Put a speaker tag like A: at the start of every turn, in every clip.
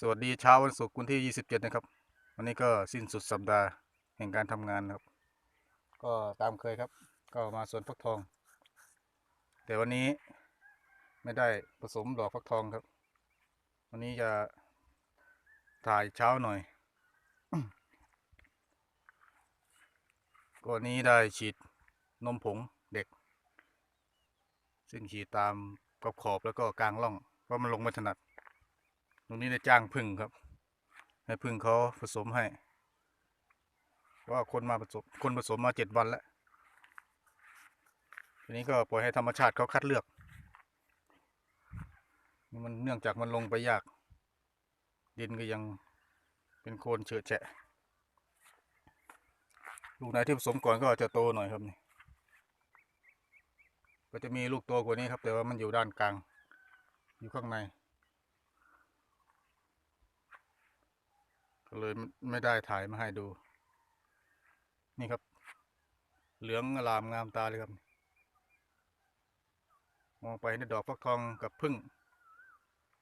A: สวัสดีเช้าวันศุกร์วันที่ 27 นะครับ วันนี้ก็สิ้นสุดสัปดาห์แห่งการทำงานครับ ก็ตามเคยครับ ก็มาสวนฟักทอง แต่วันนี้ไม่ได้ผสมดอกฟักทองครับ วันนี้จะถ่ายเช้าหน่อยก็นนี้ได้ฉีดนมผงเด็ก ซึ่งฉีดตามกรอบขอบแล้วก็กลางร่องเพราะมันลงไม่ถนัด ตรงนี้ได้จ้างพึ่งครับ ให้พึ่งเขาผสมให้ว่าคนมาผสมคนผสมมาเจ็ดวันแล้วทีนี้ก็ปล่อยให้ธรรมชาติเขาคัดเลือก มันเนื่องจากมันลงไปยาก ดินก็ยังเป็นโคลนเฉอะแฉะ ลูกไหนที่ผสมก่อนก็จะโตหน่อยครับนี่ก็จะมีลูกโตกว่านี้ครับ แต่ว่ามันอยู่ด้านกลาง อยู่ข้างใน เลยไม่ได้ถ่ายมาให้ดู นี่ครับ เหลืองอลามงามตาเลยครับ มองไปในดอกฟักทองกับพึ่ง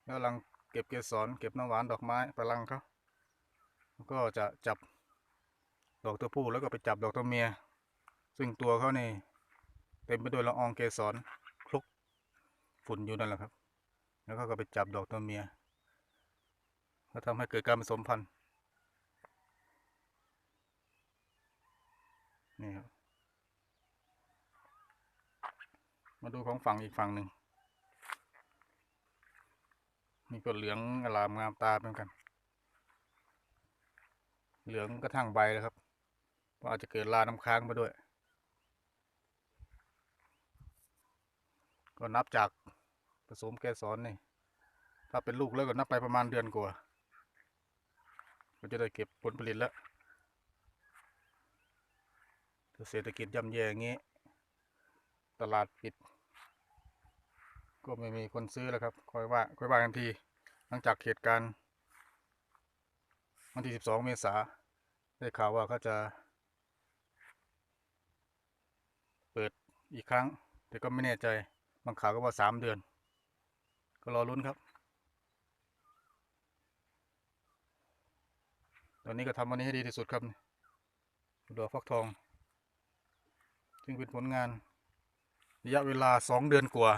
A: แล้วกำลังเก็บเกสรเก็บน้ำหวานดอกไม้พลังเขาก็จะจับดอกตัวผู้แล้วก็ไปจับดอกตัวเมีย ซึ่งตัวเขานี่เต็มไปด้วยละอองเกสรคลุกฝุ่นอยู่นั่นแหละครับ แล้วก็ก็ไปจับดอกตัวเมียแล้วทำให้เกิดการผสมพันธุ์ นี่ครับมาดูของฝั่งอีกฝั่งหนึ่งนี่ก็เหลืองอลามงามตาเหมือนกัน เหลืองกระทั่งใบเลยครับว่าอาจจะเกิดลาน้ำค้างมาด้วย ก็นับจากผสมเกสรนี่ ถ้าเป็นลูกแล้วก็นับไปประมาณเดือนกว่า ก็จะได้เก็บผลผลิตแล้ว เศรษฐกิจย่ำแย่อย่างนี้ ตลาดปิด ก็ไม่มีคนซื้อแล้วครับค่อยว่าค่อยว่ากันที หลังจากเหตุการณ์วันที่ 12 เมษาได้ข่าวว่าเขาจะ เปิดอีกครั้ง แต่ก็ไม่แน่ใจ บางข่าวก็ว่า 3 เดือน ก็รอลุ้นครับ ตอนนี้ก็ทำวันนี้ให้ดีที่สุดครับดอกฟักทอง ซึ่งเป็นผลงานระยะเวลาสองเดือนกว่า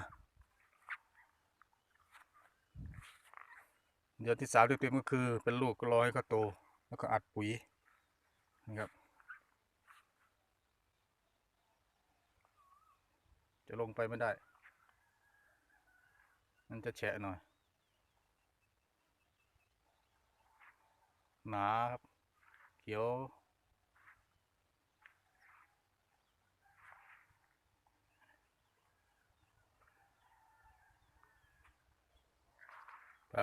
A: เดือนที่สามเต็มก็คือเป็นลูกก็รอให้เขาโต แล้วก็อัดปุ๋ยนะครับ จะลงไปไม่ได้ มันจะแฉะหน่อย หนาครับ เขียว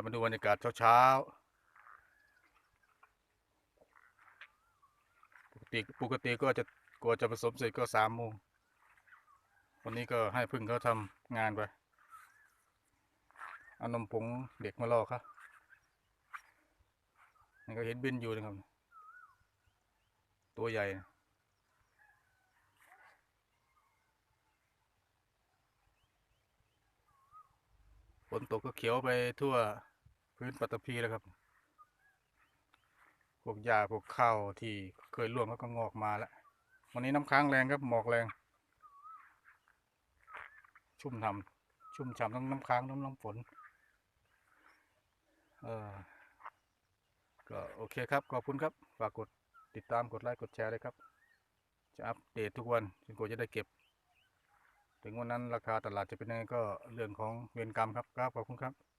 A: มาดูบรรยากาศเช้าๆปกติปกติก็จะกลัวจะผสมเสร็จก็สามโมงวันนี้ก็ให้พึ่งเขาทำงานไปเอานมผงเด็กมาล่อเขานี่ก็เห็นบินอยู่นะครับ ตัวใหญ่นะ นตกก็เขียวไปทั่วพื้นปัตตภีแล้วครับ พวกหญ้าพวกข้าวที่เคยร่วงก็งอกมาแล้ว วันนี้น้ำค้างแรงครับหมอกแรง ชุ่มทำชุ่มฉ่ำทั้งน้ำค้างทั้งน้ำฝน เออก็โอเคครับ ขอบคุณครับ ฝากกดติดตามกดไลค์กดแชร์เลยครับ จะอัปเดตทุกวันจนกว่าจะได้เก็บ ถึงวันนั้นราคาตลาดจะเป็นยังไงก็เรื่องของเวรกรรมครับครับขอบคุณครับ